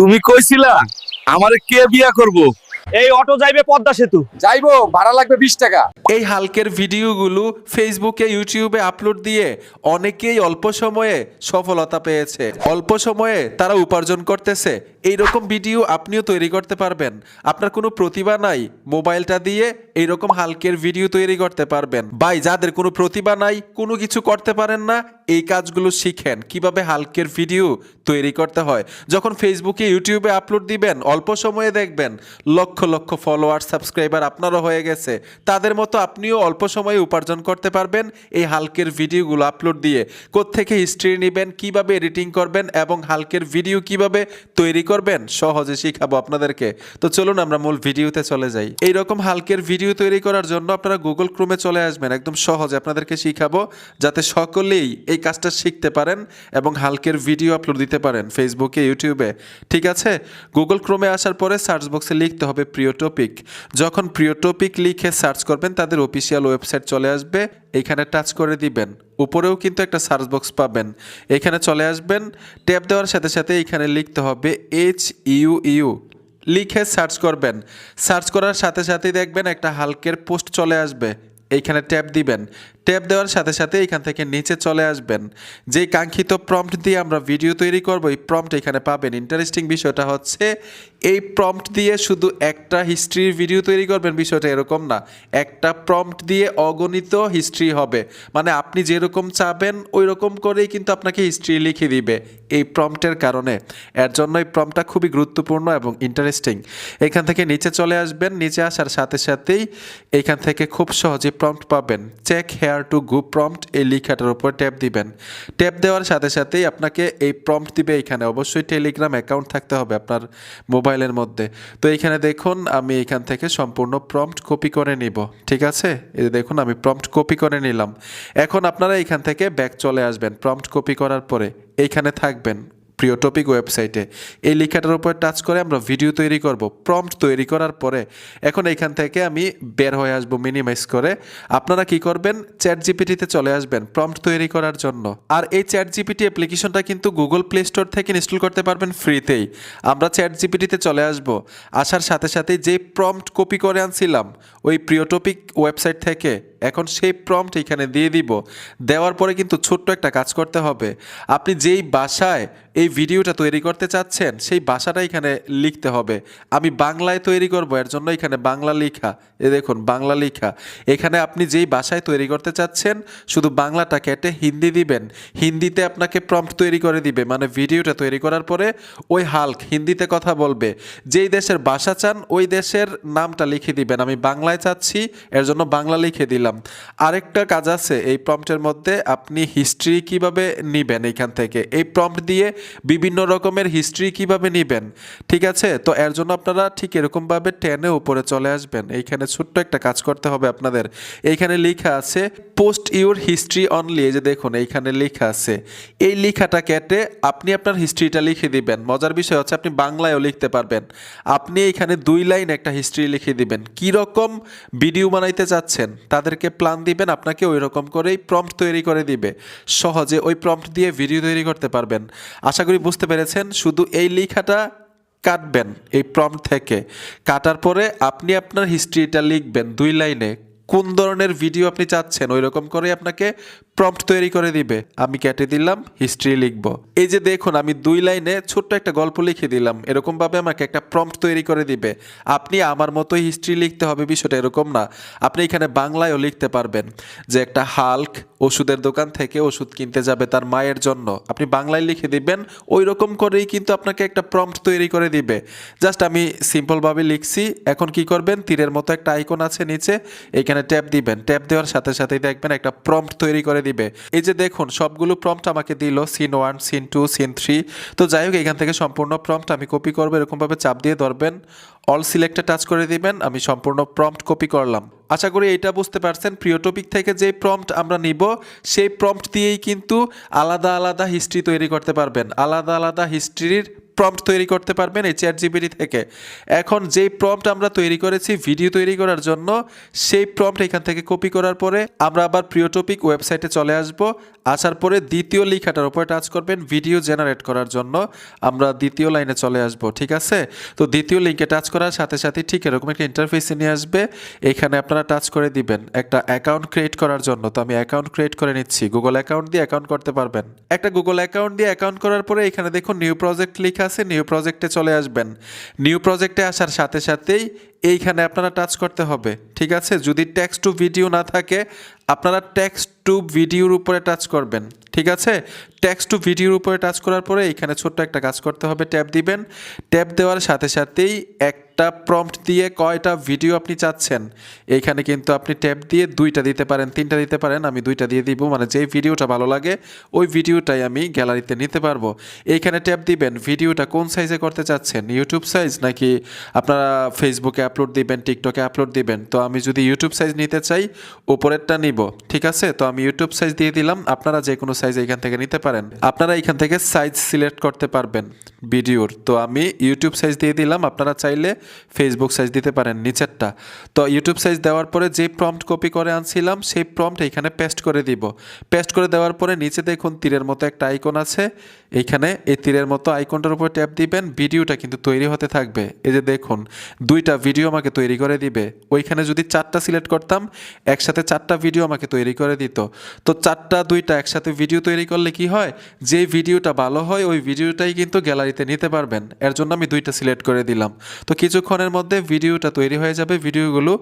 তুমি কইছিলা আমারে কে বিয়া করব? এই অটো যাইবে পদ্মা সেতু। যাইবো ভাড়া লাগবে বিশ টাকা। এই হালকের ভিডিওগুলো ফেসবুকে ইউটিউবে আপলোড দিয়ে অনেকেই অল্প সময়ে সফলতা পেয়েছে। অল্প সময়ে তারা উপার্জন করতেছে। এইরকম ভিডিও আপনিও তৈরি করতে পারবেন। আপনার কোনো প্রতিভা নাই, মোবাইলটা দিয়ে এইরকম হালকের ভিডিও তৈরি করতে পারবেন। ভাই, যাদের কোনো প্রতিভা নাই, কোনো কিছু করতে পারেন না, এই কাজগুলো শিখেন। কীভাবে হালকের ভিডিও তৈরি করতে হয়? যখন ফেসবুকে, ইউটিউবে আপলোড দিবেন, অল্প সময়ে দেখবেন, লক্ষ লক্ষ ফলোয়ার, সাবস্ক্রাইবার আপনারও হয়ে গেছে। তাদের মতো আপনিও অল্প সময়ে উপার্জন করতে পারবেন এই হালকের ভিডিওগুলো আপলোড দিয়ে। কোত্থেকে হিস্ট্রি নেবেন, কীভাবে এডিটিং করবেন এবং হালকের ভিডিও কীভাবে তৈরি করবেন? সহজে শিখাবো আপনাদেরকে। তো চলুন আমরা মূল ভিডিওতে চলে যাই। এইরকম হালকের ভিডিও তৈরি করার জন্য আপনারা গুগল ক্রোমে চলে আসবেন। একদম সহজে আপনাদেরকে শিখাবো, যাতে সকলেই এই কাজটা শিখতে পারেন এবং হালকের ভিডিও আপলোড দিতে পারেন ফেসবুকে ইউটিউবে ঠিক আছে? গুগল ক্রোমে আসার পরে সার্চ বক্সে লিখতে হবে প্রিয় টপিক যখন প্রিয় টপিক লিখে সার্চ করবেন, তাদের অফিসিয়াল ওয়েবসাইট চলে আসবে। এখানে টাচ করে দিবেন। উপরেও কিন্তু একটা সার্চ বক্স পাবেন। এখানে চলে আসবেন ট্যাপ দেওয়ার সাথে সাথে এখানে লিখতে হবে এইচ ইউ ইউ লিখে সার্চ করবেন। সার্চ করার সাথে সাথেই দেখবেন একটা হালকের পোস্ট চলে আসবে। এইখানে ট্যাপ দিবেন। ট্যাপ দেওয়ার সাথে সাথে এখান থেকে নিচে চলে আসবেন। যেই কাঙ্ক্ষিত প্রম্পট দিয়ে আমরা ভিডিও তৈরি করব, এই প্রম্পট এখানে পাবেন। ইন্টারেস্টিং বিষয়টা হচ্ছে, এই প্রম্পট দিয়ে শুধু একটা হিস্ট্রির ভিডিও তৈরি করবেন, বিষয়টা এরকম না। একটা প্রম্পট দিয়ে অগণিত হিস্ট্রি হবে। মানে আপনি যেরকম চাবেন ওই রকম করেই কিন্তু আপনাকে হিস্ট্রি লিখে দিবে এই প্রম্পটের কারণে। এর জন্য এই প্রম্পটটা খুবই গুরুত্বপূর্ণ এবং ইন্টারেস্টিং এখান থেকে নিচে চলে আসবেন। নিচে আসার সাথে সাথেই এখান থেকে খুব সহজে প্রম্পট পাবেন। Check here to go prompt এই লেখাটার উপর ট্যাপ দিবেন। ট্যাপ দেওয়ার সাথে সাথেই আপনাকে এই প্রম্পট দিবে এখানে। অবশ্যই টেলিগ্রাম অ্যাকাউন্ট থাকতে হবে আপনার মোবাইলের মধ্যে। তো এখানে দেখুন, আমি এখান থেকে সম্পূর্ণ প্রম্পট কপি করে নিব। ঠিক আছে? এই দেখুন, আমি প্রম্পট কপি করে নিলাম। এখন আপনারা এখান থেকে ব্যাক চলে আসবেন প্রম্পট কপি করার পরে। এইখানে থাকবেন। প্রিয় টপিক ওয়েবসাইটে। এই লেখাটার উপর টাচ করে আমরা ভিডিও তৈরি করব, প্রম্পট তৈরি করার পরে। এখন এখান থেকে আমি বের হয়ে আসব মিনিমাইজ করে। আপনারা কি করবেন? চ্যাট জিপিটিতে চলে আসবেন প্রম্পট তৈরি করার জন্য। আর এই চ্যাট জিপিটি অ্যাপ্লিকেশনটা কিন্তু গুগল প্লে স্টোর থেকে ইনস্টল করতে পারবেন ফ্রিতেই। আমরা চ্যাট জিপিটিতে চলে আসব। আসার সাথে সাথে যে প্রম্পট কপি করে আনছিলাম, ওই প্রিয় টপিক ওয়েবসাইট থেকে এখন সেই প্রম্পট এখানে দিয়ে দিব। দেওয়ার পরে কিন্তু ছোট্ট একটা কাজ করতে হবে। আপনি যেই ভাষায় এই ভিডিওটা তৈরি করতে চাচ্ছেন, সেই ভাষাটা এখানে লিখতে হবে। আমি বাংলায় তৈরি করব, এর জন্য এখানে বাংলা লেখা। এ দেখুন, বাংলা লেখা। এখানে আপনি যেই ভাষায় তৈরি করতে চাচ্ছেন, শুধু বাংলাটা কেটে হিন্দি দিবেন। হিন্দিতে আপনাকে প্রম্পট তৈরি করে দিবে মানে ভিডিওটা তৈরি করার পরে ওই হাল্ক হিন্দিতে কথা বলবে। যেই দেশের ভাষা চান, ওই দেশের নামটা লিখে দিবেন। আমি বাংলায় চাচ্ছি, এর জন্য বাংলা লিখে দিলাম। আরেকটা কাজ আছে, এই প্রম্পটের মধ্যে আপনি হিস্ট্রি কীভাবে নিবেন এইখান থেকে? এই প্রম্পট দিয়ে বিভিন্ন রকমের হিস্ট্রি কীভাবে নিবেন? ঠিক আছে? তো এর জন্য আপনারা ঠিক এরকমভাবে টেনে উপরে চলে আসবেন। এইখানে ছোট্ট একটা কাজ করতে হবে আপনাদের। এইখানে লেখা আছে পোস্ট ইউর হিস্ট্রি অনলি এই যে দেখুন, এইখানে লেখা আছে। এই লেখাটা কেটে আপনি আপনার হিস্ট্রিটা লিখে দিবেন। মজার বিষয় হচ্ছে আপনি বাংলায়ও লিখতে পারবেন। আপনি এইখানে দুই লাইন একটা হিস্ট্রি লিখে দিবেন। কি রকম ভিডিও বানাইতে চাচ্ছেন তাদেরকে প্ল্যান দিবেন, আপনাকে ওই রকম করেই প্রম্পট তৈরি করে দিবে। সহজে ওই প্রম্পট দিয়ে ভিডিও তৈরি করতে পারবেন। আশা করি বুঝতে পেরেছেন, শুধু এই লেখাটা কাটবেন, এই প্রম্পট থেকে। কাটার পরে আপনি আপনার হিস্ট্রিটা লিখবেন দুই লাইনে। কোন ধরনের ভিডিও আপনি চাচ্ছেন ওই রকম করে আপনাকে প্রম্পট তৈরি করে দিবে। আমি কেটে দিলাম হিস্ট্রি লিখব। এই যে দেখুন, আমি দুই লাইনে ছোট্ট একটা গল্প লিখে দিলাম। এরকম ভাবে আমাকে একটা প্রম্পট তৈরি করে দিবে। আপনি আমার মতোই হিস্ট্রি লিখতে হবে, বিষয়টা এরকম না। আপনি এখানে বাংলায়ও লিখতে পারবেন যে একটা হাল্ক ওষুধের দোকান থেকে ওষুধ কিনতে যাবে তার মায়ের জন্য। আপনি বাংলায় লিখে দিবেন ওই রকম করেই কিন্তু আপনাকে একটা প্রম্পট তৈরি করে দিবে। জাস্ট আমি সিম্পলভাবে লিখছি। এখন কি করবেন? তীরের মতো একটা আইকন আছে নিচে। এখানে ট্যাপ দিবেন। ট্যাপ দেওয়ার সাথে সাথেই দেখবেন একটা প্রম্পট তৈরি করে দিবে। এই যে দেখুন, সবগুলো প্রম্পট আমাকে দিল scene one scene two scene three তো যাই হোক, এখান থেকে সম্পূর্ণ প্রম্পট আমি কপি করব, এরকমভাবে চাপ দিয়ে ধরবেন। অল সিলেক্টে টাচ করে দিবেন, আমি সম্পূর্ণ প্রম্পট কপি করলাম। আশা করি এটা বুঝতে পারছেন, প্রিয় টপিক থেকে যে প্রম্পট আমরা নিব, সেই প্রম্পট দিয়েই কিন্তু আলাদা আলাদা হিস্ট্রি তৈরি করতে পারবেন। আলাদা আলাদা হিস্ট্রির প্রম্পট তৈরি করতে পারবেন এই চ্যাট জিবিটি থেকে। এখন যেই প্রম্পট আমরা তৈরি করেছি ভিডিও তৈরি করার জন্য, সেই প্রম্পট এখান থেকে কপি করার পরে আমরা আবার প্রিয় টপিক ওয়েবসাইটে চলে আসব। আসার পরে দ্বিতীয় লেখাটার উপরে টাচ করবেন ভিডিও জেনারেট করার জন্য। আমরা দ্বিতীয় লাইনে চলে আসব, ঠিক আছে? তো দ্বিতীয় লিঙ্কে টাচ করার সাথে সাথে ঠিক এরকম একটা ইন্টারফেসে নিয়ে আসবে। এখানে আপনারা টাচ করে দিবেন, একটা অ্যাকাউন্ট ক্রিয়েট করার জন্য। তো আমি অ্যাকাউন্ট ক্রিয়েট করে নিচ্ছি। গুগল অ্যাকাউন্ট দিয়ে অ্যাকাউন্ট করতে পারবেন। একটা গুগল অ্যাকাউন্ট দিয়ে অ্যাকাউন্ট করার পরে এখানে দেখুন নিউ প্রজেক্ট লেখা আছে নিউ প্রজেক্টে চলে আসবেন। নিউ প্রজেক্টে আসার সাথে সাথেই এইখানে আপনারা টাচ করতে হবে, ঠিক আছে? যদি ট্যাক্স টু ভিডিও না থাকে, আপনারা ট্যাক্স টু ভিডিওর উপরে টাচ করবেন, ঠিক আছে? ট্যাক্স টু ভিডিওর উপরে টাচ করার পরে এইখানে ছোট্ট একটা কাজ করতে হবে ট্যাব দিবেন। ট্যাব দেওয়ার সাথে সাথেই একটা প্রম্পট দিয়ে কয়টা ভিডিও আপনি চাচ্ছেন? এইখানে কিন্তু আপনি ট্যাপ দিয়ে দুইটা দিতে পারেন, তিনটা দিতে পারেন, আমি দুইটা দিয়ে দিব। মানে যেই ভিডিওটা ভালো লাগে, ওই ভিডিওটাই আমি গ্যালারিতে নিতে পারব। এইখানে ট্যাব দিবেন ভিডিওটা কোন সাইজে করতে চাচ্ছেন? ইউটিউব সাইজ নাকি আপনারা ফেসবুকে আপলোড দিবেন টিকটকে আপলোড দিবেন? তো আমি যদি ইউটিউব সাইজ নিতে চাই, উপরেরটা নিব, ঠিক আছে? তো আমি ইউটিউব সাইজ দিয়ে দিলাম, আপনারা যে কোনো সাইজ এখান থেকে নিতে পারেন। আপনারা এখান থেকে সাইজ সিলেক্ট করতে পারবেন ভিডিওর তো আমি ইউটিউব সাইজ দিয়ে দিলাম, আপনারা চাইলে ফেসবুক সাইজ দিতে পারেন নিচেরটা। তো ইউটিউব সাইজ দেওয়ার পরে যে প্রম্পট কপি করে আনছিলাম, সেই প্রম্পট এইখানে পেস্ট করে দিব। পেস্ট করে দেওয়ার পরে নিচে দেখুন তীরের মতো একটা আইকন আছে। এইখানে এই তীরের মতো আইকনটার উপর ট্যাপ দিবেন ভিডিওটা কিন্তু তৈরি হতে থাকবে। এই যে দেখুন, দুইটা ভিডিও আমাকে তৈরি করে দিবে। ওইখানে যদি চারটা সিলেক্ট করতাম, একসাথে চারটা ভিডিও আমাকে তৈরি করে দিত। তো চারটা, দুইটা একসাথে ভিডিও তৈরি করলে কি হয়? যে ভিডিওটা ভালো হয়, ওই ভিডিওটাই কিন্তু গ্যালারিতে নিতে পারবেন। এর জন্য আমি দুইটা সিলেক্ট করে দিলাম। তো কিছুক্ষণের মধ্যে ভিডিওটা তৈরি হয়ে যাবে ভিডিওগুলো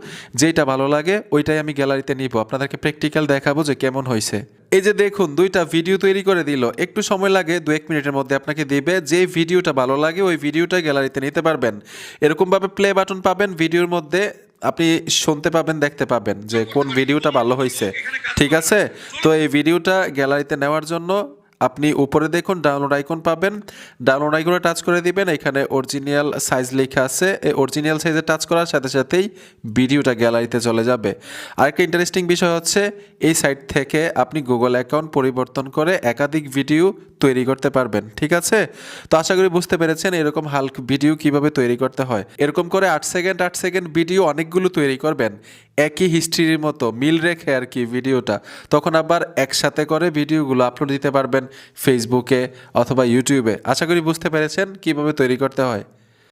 যেটা ভালো লাগে, ওইটাই আমি গ্যালারিতে নিব। আপনাদেরকে প্র্যাকটিক্যাল দেখাবো যে কেমন হয়েছে। এই যে দেখুন, দুইটা ভিডিও তৈরি করে দিল। একটু সময় লাগে দু এক মিনিটের মধ্যে আপনাকে দিবে। যে ভিডিওটা ভালো লাগে, ওই ভিডিওটা গ্যালারিতে নিতে পারবেন। এরকমভাবে প্লে বাটন পাবেন, ভিডিওর মধ্যে আপনি শুনতে পাবেন, দেখতে পাবেন যে কোন ভিডিওটা ভালো হয়েছে। ঠিক আছে? তো এই ভিডিওটা গ্যালারিতে নেওয়ার জন্য আপনি উপরে দেখুন ডাউনলোড আইকন পাবেন। ডাউনলোড আইকনে টাচ করে দিবেন। এখানে অরিজিনাল সাইজ লেখা আছে। এই অরিজিনাল সাইজে টাচ করার সাথে সাথেই ভিডিওটা গ্যালারিতে চলে যাবে। আরেকটা ইন্টারেস্টিং বিষয় হচ্ছে, এই সাইট থেকে আপনি গুগল অ্যাকাউন্ট পরিবর্তন করে একাধিক ভিডিও তৈরি করতে পারবেন। ঠিক আছে? তো আশা করি বুঝতে পেরেছেন এরকম হালক ভিডিও কীভাবে তৈরি করতে হয়। এরকম করে আট সেকেন্ড আট সেকেন্ড ভিডিও অনেকগুলো তৈরি করবেন। একই হিস্ট্রির মতো মিল রেখে আর কি ভিডিওটা। তখন আবার একসাথে করে ভিডিওগুলো আপলোড দিতে পারবেন ফেসবুকে অথবা ইউটিউবে আশা করি বুঝতে পেরেছেন কীভাবে তৈরি করতে হয়।